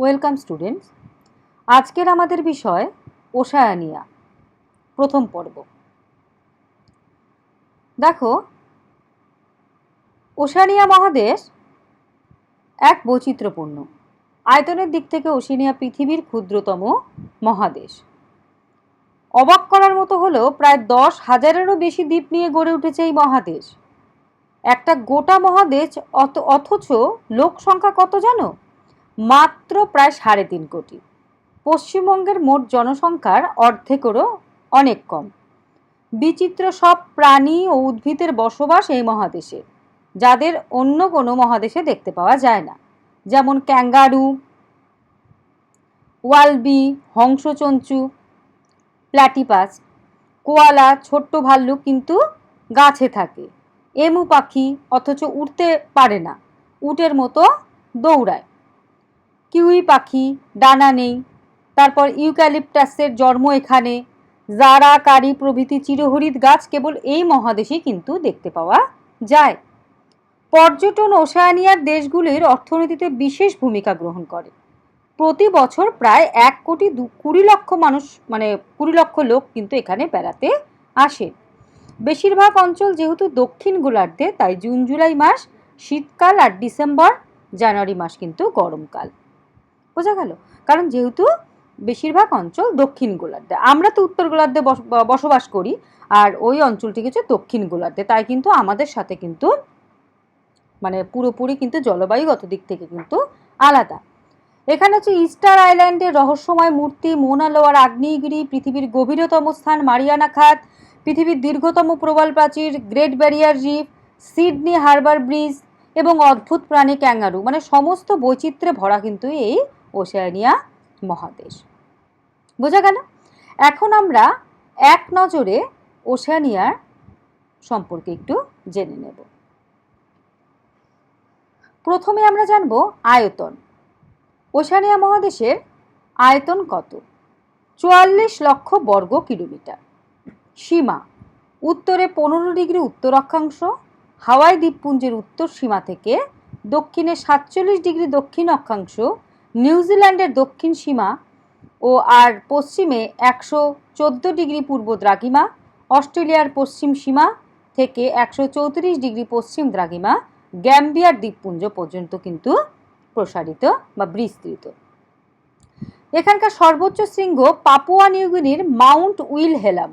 Welcome students. আজকের আমাদের বিষয় ওশায়ানিয়া, প্রথম পর্ব। দেখো, ওশানিয়া মহাদেশ এক বৈচিত্র্যপূর্ণ, আয়তনের দিক থেকে ওশানিয়া পৃথিবীর ক্ষুদ্রতম মহাদেশ। অবাক করার মতো হলো প্রায় দশ হাজারেরও বেশি দ্বীপ নিয়ে গড়ে উঠেছে এই মহাদেশ। একটা গোটা মহাদেশ অত, অথচ লোক সংখ্যা কত জানো? মাত্র প্রায় সাড়ে তিন কোটি। পশ্চিমবঙ্গের মোট জনসংখ্যার অর্ধেকেরও অনেক কম। বিচিত্র সব প্রাণী ও উদ্ভিদের বসবাস এই মহাদেশে, যাদের অন্য কোনো মহাদেশে দেখতে পাওয়া যায় না। যেমন ক্যাঙ্গারু, ওয়ালবি, হংসচঞ্চু, প্ল্যাটিপাস, কোয়ালা, ছোট্ট ভাল্লুক কিন্তু গাছে থাকে। এমু পাখি অথচ উঠতে পারে না, উটের মতো দৌড়ায়। কিউই পাখি, ডানা নেই। তারপর ইউক্যালিপটাসের জন্ম এখানে। জারা, কারি প্রভৃতি চিরহরিৎ গাছ কেবল এই মহাদেশেই কিন্তু দেখতে পাওয়া যায়। পর্যটন ওশায়ানিয়ার দেশগুলির অর্থনীতিতে বিশেষ ভূমিকা গ্রহণ করে। প্রতি বছর প্রায় এক কোটি দু, কুড়ি লক্ষ মানুষ মানে কুড়ি লক্ষ লোক কিন্তু এখানে বেড়াতে আসে। বেশিরভাগ অঞ্চল যেহেতু দক্ষিণ গোলার্ধে, তাই জুন, জুলাই মাস, শীতকাল আর ডিসেম্বর, জানুয়ারি মাস কিন্তু গরমকাল। বোঝা গেল। কারণ যেহেতু বেশিরভাগ অঞ্চল দক্ষিণ গোলার্ধে। আমরা তো উত্তর গোলার্ধে বসবাস করি, আর ওই অঞ্চলটি হচ্ছে দক্ষিণ গোলার্ধে। তাই কিন্তু আমাদের সাথে কিন্তু মানে পুরোপুরি কিন্তু জলবায়ুগত দিক থেকে কিন্তু আলাদা। এখানে হচ্ছে ইস্টার আইল্যান্ডের রহস্যময় মূর্তি মোনা লোয়ার আগ্নেয়গিরি, পৃথিবীর গভীরতম স্থান মারিয়ানা খাত, পৃথিবীর দীর্ঘতম প্রবাল প্রাচীর, great barrier reef, Sydney harbour bridge এবং অদ্ভুত প্রাণী ক্যাঙ্গারু। মানে সমস্ত বৈচিত্র্যে ভরা কিন্তু এই ওশেয়ানিয়া মহাদেশ। বোঝা গেল? এখন আমরা এক নজরে ওশেয়ানিয়ার সম্পর্কে একটু জেনে নেব। প্রথমে আমরা জানব আয়তন। ওশানিয়া মহাদেশের আয়তন কত? চুয়াল্লিশ লক্ষ বর্গ কিলোমিটার। সীমা, উত্তরে পনেরো ডিগ্রি উত্তর অক্ষাংশ হাওয়াই দ্বীপপুঞ্জের উত্তর সীমা থেকে দক্ষিণে সাতচল্লিশ ডিগ্রি দক্ষিণ অক্ষাংশ নিউজিল্যান্ডের দক্ষিণ সীমা ও আর পশ্চিমে একশো চোদ্দ ডিগ্রি পূর্ব দ্রাঘিমা, অস্ট্রেলিয়ার পশ্চিম সীমা থেকে একশো চৌত্রিশ ডিগ্রি পশ্চিম দ্রাঘিমা, গ্যাম্বিয়ার দ্বীপপুঞ্জ পর্যন্ত কিন্তু প্রসারিত বা বিস্তৃত। এখানকার সর্বোচ্চ শৃঙ্গ পাপুয়া নিউগিনির মাউন্ট উইল হেলাম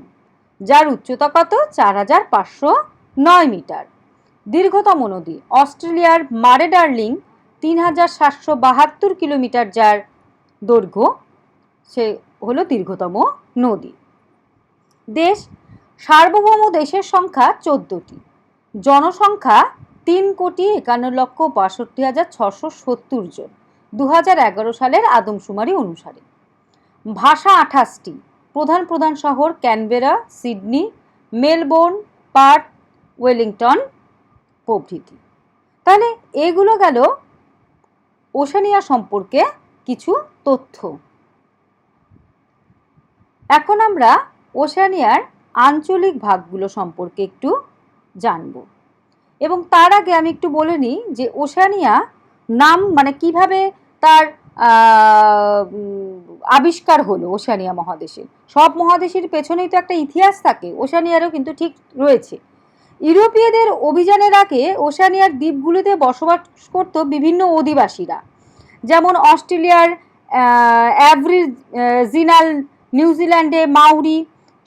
যার উচ্চতা কত? চার হাজার পাঁচশো নয় মিটার। দীর্ঘতম নদী, অস্ট্রেলিয়ার মারে ডার্লিং তিন হাজার সাতশো বাহাত্তর কিলোমিটার যার দৈর্ঘ্য, সে হলো দীর্ঘতম নদী। দেশ, সার্বভৌম দেশের সংখ্যা চোদ্দোটি। জনসংখ্যা তিন কোটি একান্ন লক্ষ বাষট্টি হাজার ছশো সত্তর জন দু হাজার এগারো সালের আদমশুমারি অনুসারে। ভাষা আঠাশটি, প্রধান প্রধান শহর Canberra, Sydney, Melbourne Perth Wellington প্রভৃতি। তাহলে এগুলো গেল ওশানিয়া সম্পর্কে কিছু তথ্য। এখন আমরা ওশানিয়ার আঞ্চলিক ভাগগুলো সম্পর্কে একটু জানব। এবং তার আগে আমি একটু বলে নিই যে ওশানিয়া নাম মানে কীভাবে তার আবিষ্কার হলো ওশানিয়া মহাদেশের। সব মহাদেশের পেছনেই তো একটা ইতিহাস থাকে, ওশানিয়ারও কিন্তু ঠিক রয়েছে। ইউরোপীয়দের অভিযানের আগে ওশানিয়ার দ্বীপগুলিতে বসবাস করত বিভিন্ন অধিবাসীরা। যেমন অস্ট্রেলিয়ার অ্যাভরি জিনাল নিউজিল্যান্ডে মাউরি।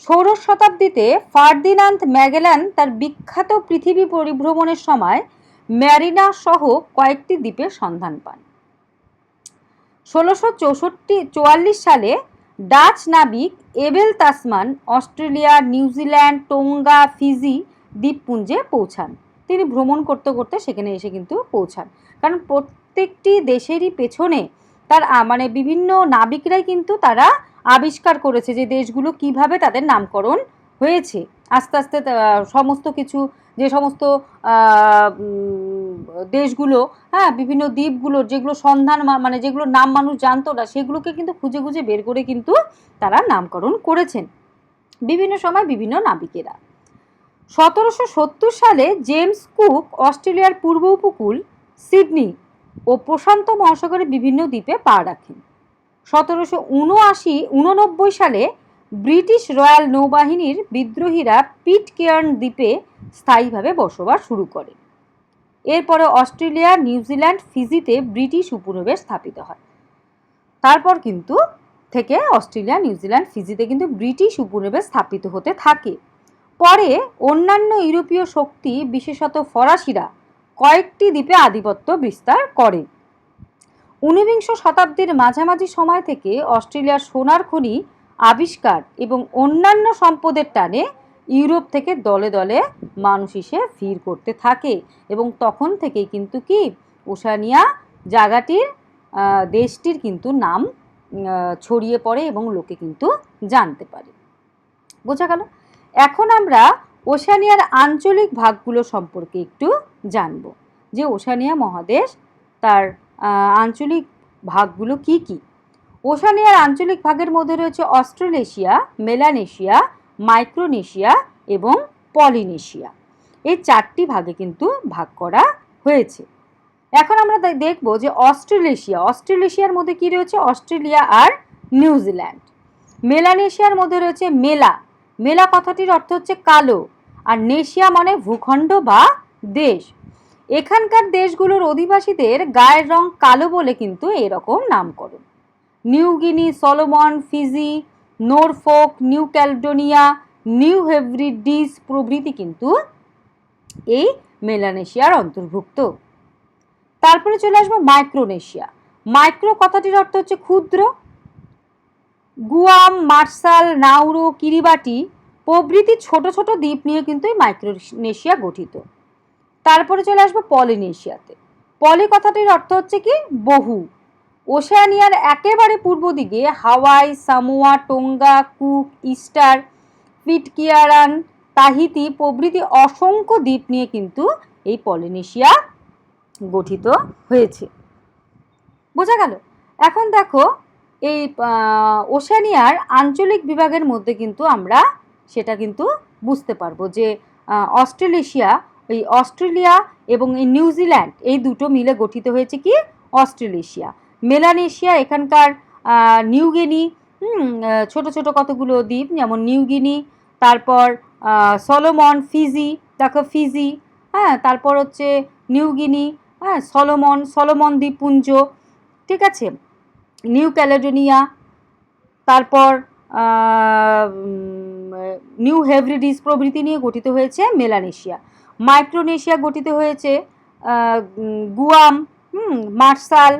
ষোড়শ শতাব্দীতে ফার্দিনান্দ ম্যাগেলান তার বিখ্যাত পৃথিবী পরিভ্রমণের সময় ম্যারিনা সহ কয়েকটি দ্বীপের সন্ধান পান। ষোলোশো চৌষট্টি চুয়াল্লিশ সালে ডাচ নাবিক Abel Tasman, Australia New Zealand Tonga, Fiji দ্বীপপুঞ্জে পৌঁছান। তিনি ভ্রমণ করতে করতে সেখানে এসে কিন্তু পৌঁছান। কারণ প্রত্যেকটি দেশেরই পেছনে তার মানে বিভিন্ন নাবিকরাই কিন্তু তারা আবিষ্কার করেছে যে দেশগুলো কীভাবে তাদের নামকরণ হয়েছে। আস্তে আস্তে সমস্ত কিছু, যে সমস্ত দেশগুলো হ্যাঁ বিভিন্ন দ্বীপগুলোর যেগুলো সন্ধান মানে যেগুলো নাম মানুষ জানতো না, সেগুলোকে কিন্তু খুঁজে খুঁজে বের করে কিন্তু তারা নামকরণ করেছেন। বিভিন্ন সময় বিভিন্ন নাবিকেরা। সতেরোশো সত্তর সালে জেমস কুক, অস্ট্রেলিয়ার পূর্ব উপকূল সিডনি ও প্রশান্ত মহাসাগরের বিভিন্ন দ্বীপে পা রাখেন। সতেরোশো উনআশি, উননব্বই সালে ব্রিটিশ রয়্যাল নৌবাহিনীর বিদ্রোহীরা পিটকেয়ার্ন দ্বীপে স্থায়ীভাবে বসবাস শুরু করে। এরপরে অস্ট্রেলিয়া নিউজিল্যান্ড ফিজিতে ব্রিটিশ উপনিবেশ স্থাপিত হয়। তারপর কিন্তু থেকে অস্ট্রেলিয়া নিউজিল্যান্ড ফিজিতে কিন্তু ব্রিটিশ উপনিবেশ স্থাপিত হতে থাকে। পরে অন্যান্য ইউরোপীয় শক্তি, বিশেষত ফরাসিরা, কয়েকটি দ্বীপে আধিপত্য বিস্তার করে। ঊনবিংশ শতাব্দীর মাঝামাঝি সময় থেকে অস্ট্রেলিয়ার সোনার খনি আবিষ্কার এবং অন্যান্য সম্পদের টানে ইউরোপ থেকে দলে দলে মানুষ এসে ভিড় করতে থাকে এবং তখন থেকেই কিন্তু কি ওশানিয়া জায়গাটির দেশটির কিন্তু নাম ছড়িয়ে পড়ে এবং লোকে কিন্তু জানতে পারে। বোঝা গেল? এখন আমরা ওশানিয়ার আঞ্চলিক ভাগগুলো সম্পর্কে একটু জানব। যে ওশানিয়া মহাদেশ, তার আঞ্চলিক ভাগগুলো কি কি? ওশানিয়ার আঞ্চলিক ভাগের মধ্যে রয়েছে অস্ট্রেলেশিয়া, মেলানেশিয়া, মাইক্রোনেশিয়া এবং পলিনেশিয়া। এই চারটি ভাগে কিন্তু ভাগ করা হয়েছে। এখন আমরা দেখব যে অস্ট্রেলেশিয়া, অস্ট্রেলেশিয়ার মধ্যে কি রয়েছে? অস্ট্রেলিয়া আর নিউজিল্যান্ড। মেলানেশিয়ার মধ্যে রয়েছে মেলা। মেলা কথাটির অর্থ হচ্ছে কালো। আর নেশিয়া মানে ভূখণ্ড বা দেশ। এখানকার দেশগুলোর অধিবাসীদের গায়ের রং কালো বলে কিন্তু এরকম নামকরণ। New Guinea, Solomon, Fiji, Norfolk, New Caledonia, New Hebrides প্রভৃতি কিন্তু এই মেলানেশিয়ার অন্তর্ভুক্ত। তারপরে চলে আসব মাইক্রোনেশিয়া। মাইক্রো কথাটির অর্থ হচ্ছে ক্ষুদ্র গুয়াম মার্শাল নাউরো, কিরিবাটি প্রভৃতি ছোট ছোট দ্বীপ নিয়ে কিন্তু এই মাইক্রোনেশিয়া গঠিত। তারপরে চলে আসব পলিনেশিয়াতে। পলি কথাটির অর্থ হচ্ছে কি? বহু। ওশেয়ানিয়ার একেবারে পূর্ব দিকে Hawaii, Samoa, Tonga, Cook, Easter, Pitcairn, Tahiti প্রভৃতি অসংখ্য দ্বীপ নিয়ে কিন্তু এই পলিনেশিয়া গঠিত হয়েছে। বোঝা গেল? এখন দেখো এই ওশানিয়ার আঞ্চলিক বিভাগের মধ্যে কিন্তু আমরা সেটা কিন্তু বুঝতে পারব যে অস্ট্রেলেশিয়া এই অস্ট্রেলিয়া এবং এই নিউজিল্যান্ড এই দুটো মিলে গঠিত হয়েছে কি? অস্ট্রেলেশিয়া মেলানেশিয়া এখানকার নিউগিনি ছোট ছোট কতগুলো দ্বীপ, যেমন নিউগিনি তারপর সলোমন, ফিজি, দেখো ফিজি হ্যাঁ তারপর হচ্ছে নিউগিনি হ্যাঁ সলোমন সলোমন দ্বীপপুঞ্জ, ঠিক আছে? নিউ ক্যালেডোনিয়া, তারপর নিউ হেভরিডিস প্রভৃতি নিয়ে গঠিত হয়েছে মেলানেশিয়া। মাইক্রোনেশিয়া গঠিত হয়েছে গুয়াম, হুম মার্শাল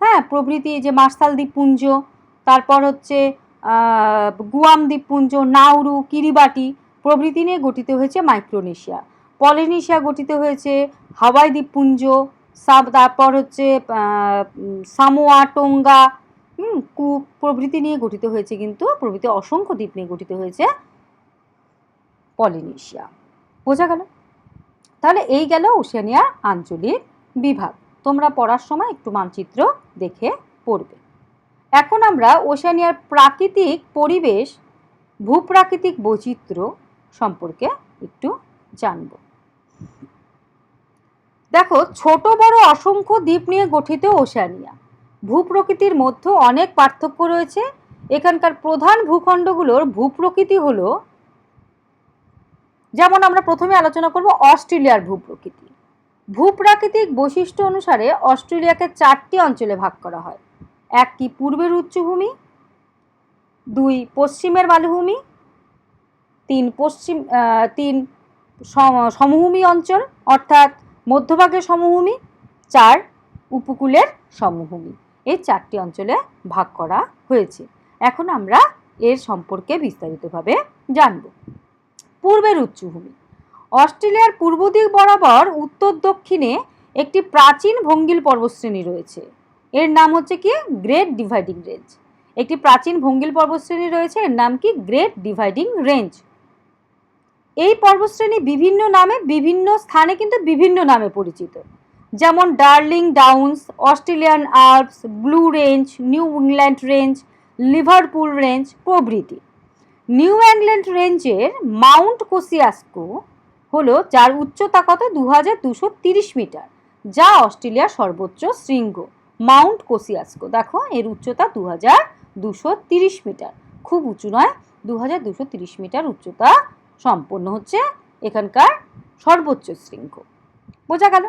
হ্যাঁ প্রভৃতি যে মার্শাল দ্বীপপুঞ্জ, তারপর হচ্ছে গুয়াম দ্বীপপুঞ্জ, নাউরু, কিরিবাটি প্রভৃতি নিয়ে গঠিত হয়েছে মাইক্রোনেশিয়া। পলিনেশিয়া গঠিত হয়েছে হাওয়াই দ্বীপপুঞ্জ তারপর হচ্ছে সামোয়া, টোঙ্গা কুক প্রভৃতি নিয়ে গঠিত হয়েছে কিন্তু, প্রভৃতি অসংখ্য দ্বীপ নিয়ে গঠিত হয়েছে পলিনেশিয়া। বোঝা গেল? তাহলে এই গেল ওশেনিয়ার আঞ্চলিক বিভাগ। তোমরা পড়ার সময় একটু মানচিত্র দেখে পড়বে। এখন আমরা ওশেনিয়ার প্রাকৃতিক পরিবেশ, ভূপ্রাকৃতিক বৈচিত্র্য সম্পর্কে একটু জানব। দেখো, ছোট, বড়, অসংখ্য দ্বীপ নিয়ে গঠিত ওশেনিয়া। ভূপ্রকৃতির মধ্যে অনেক পার্থক্য রয়েছে। এখানকার প্রধান ভূখণ্ডগুলোর ভূপ্রকৃতি হলো, যেমন আমরা প্রথমে আলোচনা করব অস্ট্রেলিয়ার ভূপ্রকৃতি। ভূপ্রাকৃতিক বৈশিষ্ট্য অনুসারে অস্ট্রেলিয়াকে চারটি অঞ্চলে ভাগ করা হয়। এক কি পূর্বের উচ্চভূমি, দুই পশ্চিমের মালভূমি, তিন পশ্চিম তিন সমভূমি অঞ্চল, অর্থাৎ মধ্যভাগের সমভূমি, চার উপকূলের সমভূমি। এই চারটি অঞ্চলে ভাগ করা হয়েছে। এখন আমরা এর সম্পর্কে বিস্তারিতভাবে জানব। পূর্বের উচ্চভূমি। অস্ট্রেলিয়ার পূর্ব দিক বরাবর উত্তর দক্ষিণে একটি প্রাচীন ভঙ্গিল পর্বতশ্রেণী রয়েছে। এর নাম হচ্ছে কি? গ্রেট ডিভাইডিং রেঞ্জ একটি প্রাচীন ভঙ্গিল পর্বতশ্রেণী রয়েছে। এর নাম কি? গ্রেট ডিভাইডিং রেঞ্জ এই পর্বতশ্রেণী বিভিন্ন নামে, বিভিন্ন স্থানে কিন্তু বিভিন্ন নামে পরিচিত। যেমন Darling Downs, Australian Alps, Blue Range, New England Range, Liverpool Range প্রভৃতি। নিউ ইংল্যান্ড রেঞ্জের মাউন্ট কোসিয়াস্কো হলো যার উচ্চতা কত? দু মিটার, যা অস্ট্রেলিয়ার সর্বোচ্চ শৃঙ্গ। মাউন্ট কোসিয়াস্কো, দেখো, এর উচ্চতা দু মিটার। খুব উঁচু নয় দু মিটার উচ্চতা সম্পন্ন হচ্ছে এখানকার সর্বোচ্চ শৃঙ্গ। বোঝা গেল?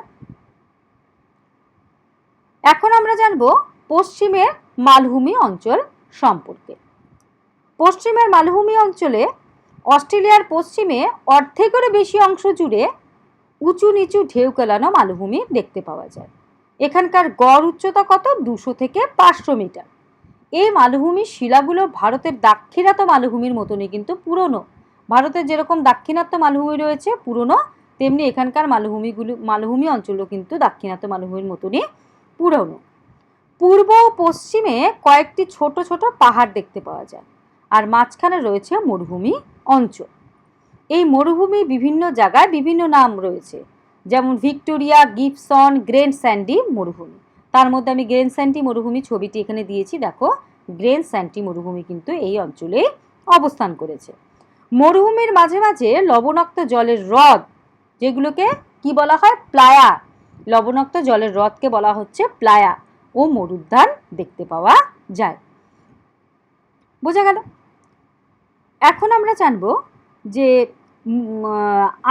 এখন আমরা জানব পশ্চিমের মালভূমি অঞ্চল সম্পর্কে। পশ্চিমের মালভূমি অঞ্চলে অস্ট্রেলিয়ার পশ্চিমে অর্ধেকেরও বেশি অংশ জুড়ে উঁচু নিচু ঢেউ কেলানো মালভূমি দেখতে পাওয়া যায়। এখানকার গড় উচ্চতা কত? দুশো থেকে পাঁচশো মিটার। এই মালভূমির শিলাগুলো ভারতের দাক্ষিণাত্য মালভূমির মতনই কিন্তু পুরনো। ভারতের যেরকম দাক্ষিণাত্য মালভূমি রয়েছে, পুরনো, তেমনি এখানকার মালভূমিগুলো, মালভূমি অঞ্চলও কিন্তু দাক্ষিণাত্য মালভূমির মতনই পুরনো। পূর্ব ও পশ্চিমে কয়েকটি ছোট ছোট পাহাড় দেখতে পাওয়া যায়, আর মাঝখানে রয়েছে মরুভূমি অঞ্চল। এই মরুভূমি বিভিন্ন জায়গায় বিভিন্ন নাম রয়েছে, যেমন ভিক্টোরিয়া গিপসন গ্রেন স্যান্ডি মরুভূমি। তার মধ্যে আমি গ্রেন স্যান্ডি মরুভূমি ছবিটি এখানে দিয়েছি, দেখো। গ্রেন স্যান্ডি মরুভূমি কিন্তু এই অঞ্চলে অবস্থান করেছে। মরুভূমির মাঝে মাঝে লবণাক্ত জলের হ্রদ, যেগুলোকে কি বলা হয়? প্লায়া। লবণাক্ত জলের হ্রদকে বলা হচ্ছে প্লায়া ও মরুদ্যান দেখতে পাওয়া যায়। বোঝা গেল? এখন আমরা জানব যে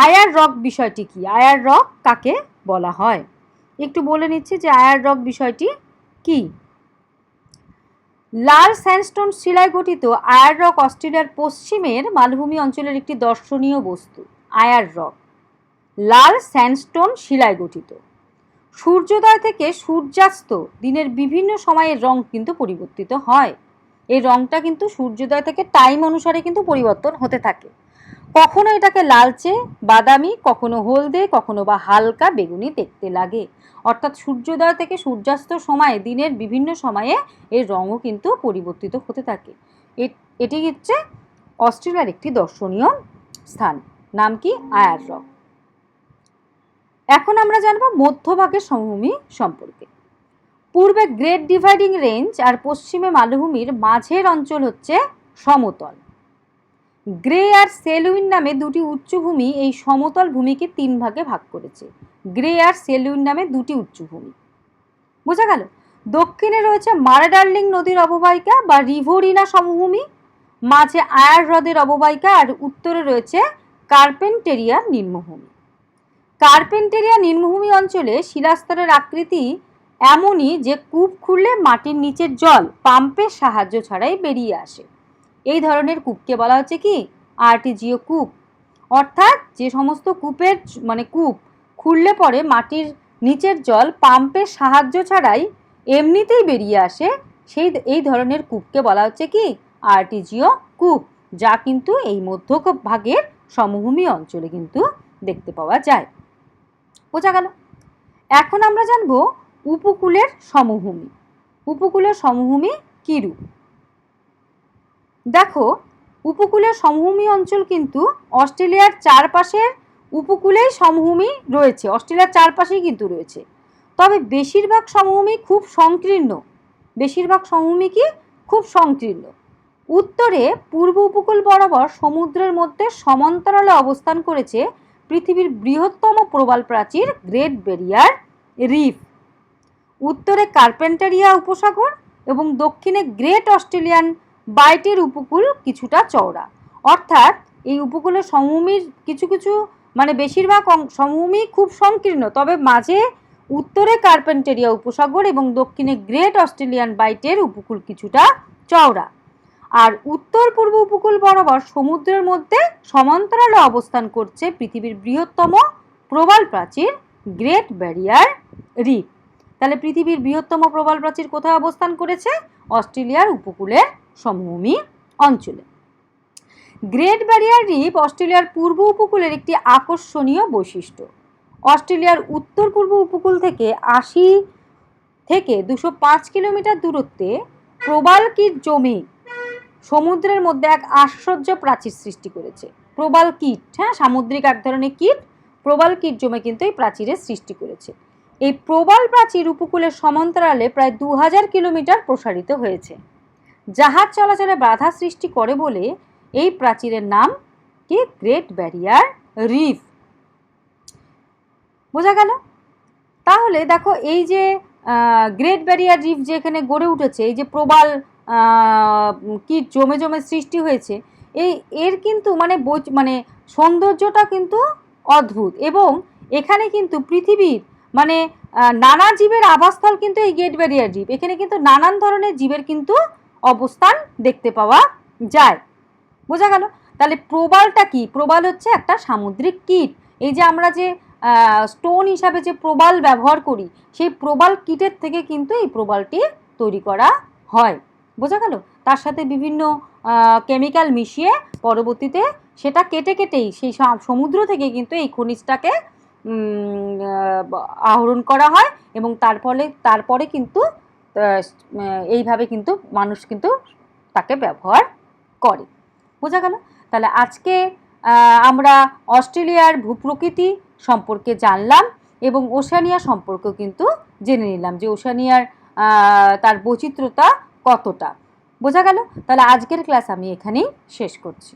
আয়ার রক বিষয়টি কি? আয়ার রক কাকে বলা হয়? একটু বলে নিচ্ছি যে আয়ার রক বিষয়টি কি? লাল স্যান্ডস্টোন শিলায় গঠিত আয়ার রক অস্ট্রেলিয়ার পশ্চিমের মালভূমি অঞ্চলের একটি দর্শনীয় বস্তু, আয়ার রক। লাল স্যান্ডস্টোন শিলায় গঠিত। সূর্যোদয় থেকে সূর্যাস্ত দিনের বিভিন্ন সময়ের রং কিন্তু পরিবর্তিত হয়। এই রংটা কিন্তু সূর্যোদয় থেকে টাইম অনুসারে কিন্তু পরিবর্তন হতে থাকে। কখনো এটাকে লালচে, বাদামি, কখনো হলদে, কখনো বা হালকা বেগুনি দেখতে লাগে। অর্থাৎ সূর্যোদয় থেকে সূর্যাস্ত সময়ে, দিনের বিভিন্ন সময়ে এর রঙও কিন্তু পরিবর্তিত হতে থাকে। এটি হচ্ছে অস্ট্রেলিয়ার একটি দর্শনীয় স্থান। নাম কি? Ayers Rock. এখন আমরা জানব মধ্যভাগের সমভূমি সম্পর্কে। পূর্বে গ্রেট ডিভাইডিং রেঞ্জ আর পশ্চিমে মালভূমির মাঝের অঞ্চল হচ্ছে সমতল। গ্রে আর সেলুইন নামে দুটি উচ্চভূমি এই সমতল ভূমিকে তিন ভাগে ভাগ করেছে। গ্রে আর সেলুইন নামে দুটি উচ্চভূমি। বোঝা গেল? দক্ষিণে রয়েছে মারাডার্লিং নদীর অববাহিকা বা রিভোরিনা সমভূমি, মাঝে আয়ার হ্রদের অববাহিকা আর উত্তরে রয়েছে কার্পেন্টেরিয়া নিম্নভূমি। কার্পেন্টেরিয়া নিম্নভূমি অঞ্চলে শিলাস্তরের আকৃতি এমনই যে কূপ খুললে মাটির নিচের জল পাম্পের সাহায্য ছাড়াই বেরিয়ে আসে। এই ধরনের কূপকে বলা হচ্ছে কি? আর্টিজিও কূপ। অর্থাৎ যে সমস্ত কূপের মানে কূপ খুললে পরে মাটির নিচের জল পাম্পের সাহায্য ছাড়াই এমনিতেই বেরিয়ে আসে, সেই এই ধরনের কূপকে বলা হচ্ছে কি? আর্টিজিও কূপ, যা কিন্তু এই মধ্য ভাগের সমভূমি অঞ্চলে কিন্তু দেখতে পাওয়া যায়। বোঝা গেল? এখন আমরা জানব উপকূলের সমভূমি। উপকূলের সমভূমি কিরূপ দেখো উপকূলের সমভূমি অঞ্চল কিন্তু অস্ট্রেলিয়ার চারপাশের উপকূলেই সমভূমি রয়েছে, অস্ট্রেলিয়ার চারপাশেই কিন্তু রয়েছে। তবে বেশিরভাগ সমভূমি খুব সংকীর্ণ। বেশিরভাগ সমভূমি কি? খুব সংকীর্ণ। উত্তরে পূর্ব উপকূল বরাবর সমুদ্রের মধ্যে সমান্তরালে অবস্থান করেছে পৃথিবীর বৃহত্তম প্রবাল প্রাচীর গ্রেট ব্যারিয়ার রিফ। উত্তরে কার্পেন্টারিয়া উপসাগর এবং দক্ষিণে গ্রেট অস্ট্রেলিয়ান বাইটের উপকূল কিছুটা চওড়া। অর্থাৎ এই উপকূলের সমভূমির কিছু কিছু মানে বেশিরভাগ সমভূমি খুব সংকীর্ণ। তবে মাঝে উত্তরে কার্পেন্টেরিয়া উপসাগর এবং দক্ষিণে গ্রেট অস্ট্রেলিয়ান বাইটের উপকূল কিছুটা চওড়া। আর উত্তর পূর্ব উপকূল বরাবর সমুদ্রের মধ্যে সমান্তরালে অবস্থান করছে পৃথিবীর বৃহত্তম প্রবাল প্রাচীর গ্রেট ব্যারিয়ার রিফ। তাহলে পৃথিবীর বৃহত্তম প্রবাল প্রাচীর কোথায় অবস্থান করেছে? অস্ট্রেলিয়ার উপকূলের সমভূমি অঞ্চলে। গ্রেট ব্যারিয়ার রিফ অস্ট্রেলিয়ার পূর্ব উপকূলের একটি আকর্ষণীয় বৈশিষ্ট্য। অস্ট্রেলিয়ার উত্তর পূর্ব উপকূল থেকে আশি থেকে দুশো পাঁচ কিলোমিটার দূরত্বে প্রবাল কীট জমে সমুদ্রের মধ্যে এক আশ্চর্য প্রাচীর সৃষ্টি করেছে। প্রবাল কীট হ্যাঁ সামুদ্রিক এক ধরনের কীট। প্রবাল কীট জমে কিন্তু এই প্রাচীরের সৃষ্টি করেছে। এই প্রবাল প্রাচীর উপকূলের সমান্তরালে প্রায় দু হাজার কিলোমিটার প্রসারিত হয়েছে। জাহাজ চলাচলে বাধা সৃষ্টি করে বলে এই প্রাচীরের নাম কি? গ্রেট ব্যারিয়ার রিফ বোঝা গেল? তাহলে দেখো এই যে গ্রেট ব্যারিয়ার রিফ যে এখানে গড়ে উঠেছে, এই যে প্রবাল কি জমে জমে সৃষ্টি হয়েছে, এই এর কিন্তু মানে মানে সৌন্দর্যটা কিন্তু অদ্ভুত এবং এখানে কিন্তু পৃথিবীর মানে নানা জীবের আবাসস্থল কিন্তু এই গ্রেট ব্যারিয়ার রিফ এখানে কিন্তু নানান ধরনের জীবের কিন্তু অবস্থান দেখতে পাওয়া যায়। বোঝা গেল? তাহলে প্রবালটা কি? প্রবাল হচ্ছে একটা সামুদ্রিক কীট। এই যে আমরা যে স্টোন হিসাবে যে প্রবাল ব্যবহার করি, সেই প্রবাল কীটের থেকে কিন্তু এই প্রবালটি তৈরি করা হয়। বোঝা গেল? তার সাথে বিভিন্ন কেমিক্যাল মিশিয়ে পরবর্তীতে সেটা কেটে কেটেই সেই সমুদ্র থেকে কিন্তু এই খনিজটাকে আহরণ করা হয় এবং তার ফলে, তারপরে কিন্তু এইভাবে কিন্তু মানুষ কিন্তু তাকে ব্যবহার করে। বোঝা গেল? তাহলে আজকে আমরা অস্ট্রেলিয়ার ভূপ্রকৃতি সম্পর্কে জানলাম এবং ওশানিয়া সম্পর্কেও কিন্তু জেনে নিলাম যে ওশানিয়ার তার বৈচিত্র্যতা কতটা। বোঝা গেল? তাহলে আজকের ক্লাস আমি এখানেই শেষ করছি।